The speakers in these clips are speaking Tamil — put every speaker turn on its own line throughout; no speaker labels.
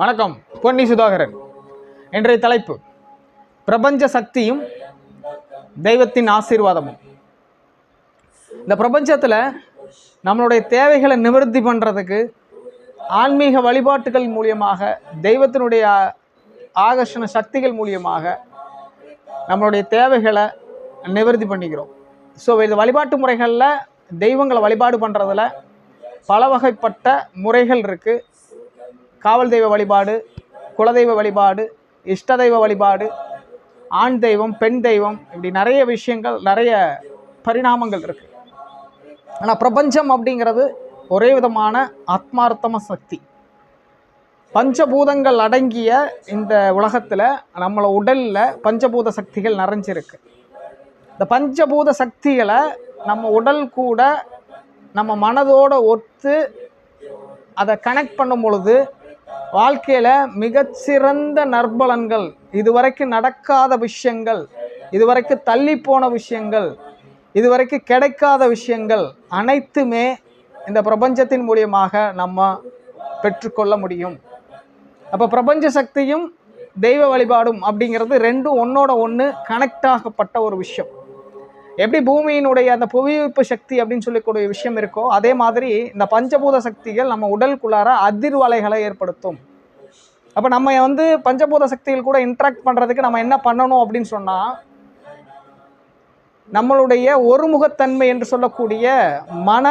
வணக்கம் பொன்னி சுதாகரன். இன்றைய தலைப்பு பிரபஞ்ச சக்தியும் தெய்வத்தின் ஆசீர்வாதமும். இந்த பிரபஞ்சத்தில் நம்மளுடைய தேவைகளை நிவர்த்தி பண்ணுறதுக்கு ஆன்மீக வழிபாட்டுகள் மூலியமாக தெய்வத்தினுடைய ஆகர்ஷண சக்திகள் மூலியமாக நம்மளுடைய தேவைகளை நிவர்த்தி பண்ணிக்கிறோம். ஸோ இந்த வழிபாட்டு முறைகளில் தெய்வங்களை வழிபாடு பண்ணுறதுல பல வகைப்பட்ட முறைகள் இருக்குது காவல் தெய்வ வழிபாடு குலதெய்வ வழிபாடு இஷ்ட தெய்வ வழிபாடு ஆண் தெய்வம் பெண் தெய்வம் இப்படி நிறைய விஷயங்கள் நிறைய பரிணாமங்கள் இருக்குது ஆனால் பிரபஞ்சம் அப்படிங்கிறது ஒரே விதமான ஆத்மார்த்தம சக்தி. பஞ்சபூதங்கள் அடங்கிய இந்த உலகத்தில் நம்மள உடலில் பஞ்சபூத சக்திகள் நிறைஞ்சிருக்கு. இந்த பஞ்சபூத சக்திகளை நம்ம உடல் கூட நம்ம மனதோடு ஒத்து அதை கனெக்ட் பண்ணும் பொழுது வாழ்க்கையில் மிகச்சிறந்த நற்பலன்கள் இதுவரைக்கும் நடக்காத விஷயங்கள் இதுவரைக்கும் தள்ளி போன விஷயங்கள் இதுவரைக்கும் கிடைக்காத விஷயங்கள் அனைத்துமே இந்த பிரபஞ்சத்தின் மூலியமாக நம்ம பெற்றுக்கொள்ள முடியும். அப்போ பிரபஞ்ச சக்தியும் தெய்வ வழிபாடும் அப்படிங்கிறது ரெண்டும் ஒன்றோட ஒன்று கனெக்ட் ஆகப்பட்ட ஒரு விஷயம். எப்படி பூமியினுடைய அந்த புவியீர்ப்பு சக்தி அப்படின்னு சொல்லக்கூடிய விஷயம் இருக்கோ அதே மாதிரி இந்த பஞ்சபூத சக்திகள் நம்ம உடலுக்குள்ளார அதிர்வலைகளை ஏற்படுத்தும். அப்போ நம்ம வந்து பஞ்சபூத சக்திகள் கூட இன்ட்ராக்ட் பண்ணுறதுக்கு நம்ம என்ன பண்ணணும் அப்படின்னு சொன்னால் நம்மளுடைய ஒருமுகத்தன்மை என்று சொல்லக்கூடிய மன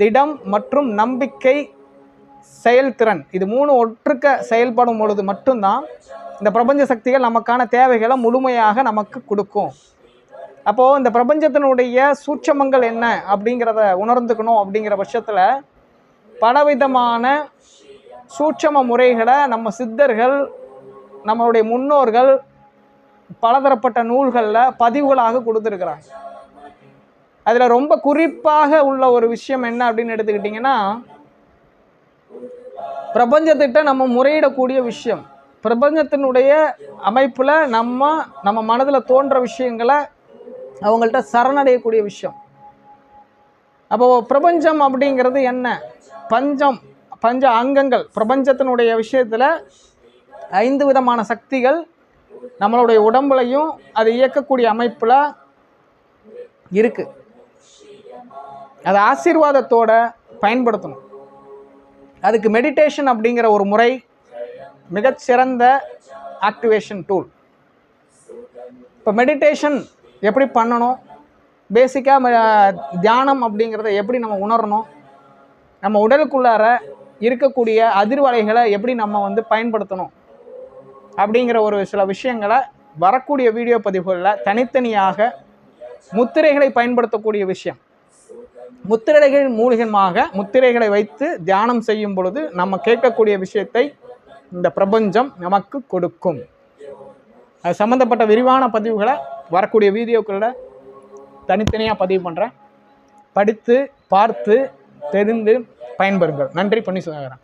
திடம் மற்றும் நம்பிக்கை செயல்திறன் இது மூணு ஒற்றுக்க செயல்படும் பொழுது மட்டும்தான் இந்த பிரபஞ்ச சக்திகள் நமக்கான தேவைகளை முழுமையாக நமக்கு கொடுக்கும். அப்போது இந்த பிரபஞ்சத்தினுடைய சூட்சமங்கள் என்ன அப்படிங்கிறத உணர்ந்துக்கணும் அப்படிங்கிற பட்சத்தில் பலவிதமான சூட்சம முறைகளை நம்ம சித்தர்கள் நம்மளுடைய முன்னோர்கள் பலதரப்பட்ட நூல்களில் பதிவுகளாக கொடுத்துருக்குறாங்க. அதில் ரொம்ப குறிப்பாக உள்ள ஒரு விஷயம் என்ன அப்படின்னு எடுத்துக்கிட்டிங்கன்னா பிரபஞ்சத்திட்ட நம்ம முறையிடக்கூடிய விஷயம். பிரபஞ்சத்தினுடைய அமைப்பில் நம்ம நம்ம மனதில் தோன்ற விஷயங்களை அவங்கள்ட்ட சரணடையக்கூடிய விஷயம். அப்போ பிரபஞ்சம் அப்படிங்கிறது என்ன? பஞ்சம் பஞ்ச அங்கங்கள். பிரபஞ்சத்தினுடைய விஷயத்தில் ஐந்து விதமான சக்திகள் நம்மளுடைய உடம்புலையும் அது இயக்கக்கூடிய அமைப்பில் இருக்குது அதை ஆசீர்வாதத்தோட பயன்படுத்தணும். அதுக்கு மெடிடேஷன் அப்படிங்கிற ஒரு முறை மிகச்சிறந்த ஆக்டிவேஷன் டூல் இப்போ மெடிடேஷன் எப்படி பண்ணணும்? பேசிக்காக தியானம் அப்படிங்கிறத எப்படி நம்ம உணரணும்? நம்ம உடலுக்குள்ளார இருக்கக்கூடிய அதிர்வலைகளை எப்படி நம்ம வந்து பயன்படுத்தணும்? அப்படிங்கிற ஒரு சில விஷயங்களை வரக்கூடிய வீடியோ பதிவுகளில் தனித்தனியாக முத்திரைகளை பயன்படுத்தக்கூடிய விஷயம். முத்திரைகள் மூலிகமாக முத்திரைகளை வைத்து தியானம் செய்யும் பொழுது நம்ம கேட்கக்கூடிய விஷயத்தை இந்த பிரபஞ்சம் நமக்கு கொடுக்கும். அது சம்மந்தப்பட்ட விரிவான பதிவுகளை வரக்கூடிய வீடியோக்களில் தனித்தனியாக பதிவு பண்ணுறேன் படித்து பார்த்து தெரிந்து பயன்பெறுங்கள். நன்றி பண்ணி சுதாகரன்